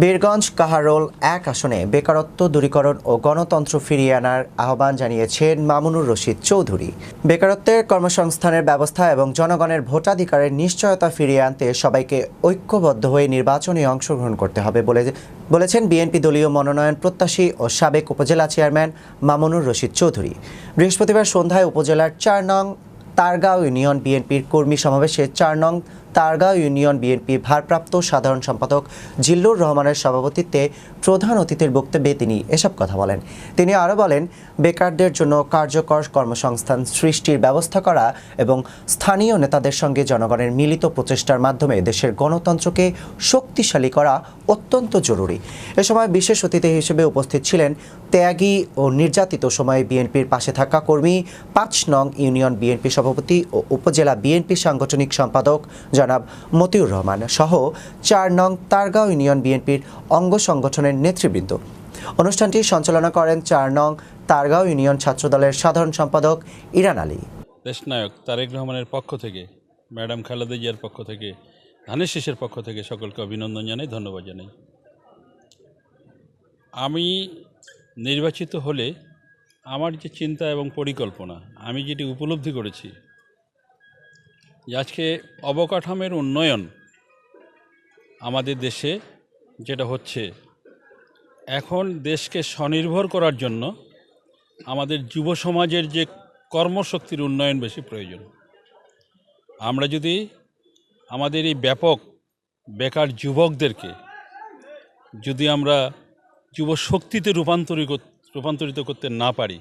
বীরগঞ্জ কাহারোল এক আসনে বেকারত্ব, দূরীকরণ ও গণতন্ত্র ফিরিয়ে আনার আহ্বান জানিয়েছেন মামুনুর রশিদ চৌধুরী। বেকারত্বের কর্মসংস্থানের ব্যবস্থা এবং জনগণের ভোটাধিকারের নিশ্চয়তা ফিরিয়ে আনতে সবাইকে ঐক্যবদ্ধ হয়ে নির্বাচনে অংশগ্রহণ করতে হবে বলে বলেছেন বিএনপি দলীয় মনোনয়ন প্রত্যাশী ও সাবেক উপজেলা চেয়ারম্যান মামুনুর রশিদ চৌধুরী। বৃহস্পতিবার সন্ধ্যায় উপজেলার চার নং তারগাঁও ইউনিয়ন বিএনপির কর্মী সমাবেশে চার নং তারগাঁও ইউনিয়ন বিএনপি ভারপ্রাপ্ত সাধারণ সম্পাদক জিল্লুর রহমানের সভাপতিত্বে প্রধান অতিথির বক্তব্যে তিনি এসব কথা বলেন। তিনি আরও বলেন, বেকারদের জন্য কার্যকর কর্মসংস্থান সৃষ্টির ব্যবস্থা করা এবং স্থানীয় নেতাদের সঙ্গে জনগণের মিলিত প্রচেষ্টার মাধ্যমে দেশের গণতন্ত্রকে শক্তিশালী করা অত্যন্ত জরুরি। এ সময় বিশেষ অতিথি হিসেবে উপস্থিত ছিলেন ত্যাগী ও নির্যাতিত সময়ে বিএনপির পাশে থাকা কর্মী, পাঁচ নং ইউনিয়ন বিএনপি সভাপতি ও উপজেলা বিএনপি সাংগঠনিক সম্পাদক জনাব মতিউর রহমান সহ চার নং তারগাঁও ইউনিয়ন বিএনপির অঙ্গ সংগঠনের নেতৃবৃন্দ। অনুষ্ঠানটি সঞ্চালনা করেন চার নং তারগাঁও ইউনিয়ন ছাত্রদলের সাধারণ সম্পাদক ইরান আলী। দেশনায়ক তারেক রহমানের পক্ষ থেকে, ম্যাডাম খালেদা জিয়ার পক্ষ থেকে ধানের শেষের পক্ষ থেকে সকলকে অভিনন্দন জানাই, ধন্যবাদ জানাই। আমি নির্বাচিত হলে আমার যে চিন্তা এবং পরিকল্পনা, আমি যেটি উপলব্ধি করেছি যে আজকে অবকাঠামের উন্নয়ন আমাদের দেশে যেটা হচ্ছে, এখন দেশকে স্বনির্ভর করার জন্য আমাদের যুব সমাজের যে কর্মশক্তির উন্নয়ন বেশি প্রয়োজন। আমরা যদি আমাদের এই ব্যাপক বেকার যুবকদেরকে যদি আমরা যুব শক্তিতে রূপান্তরিত রূপান্তরিত করতে না পারি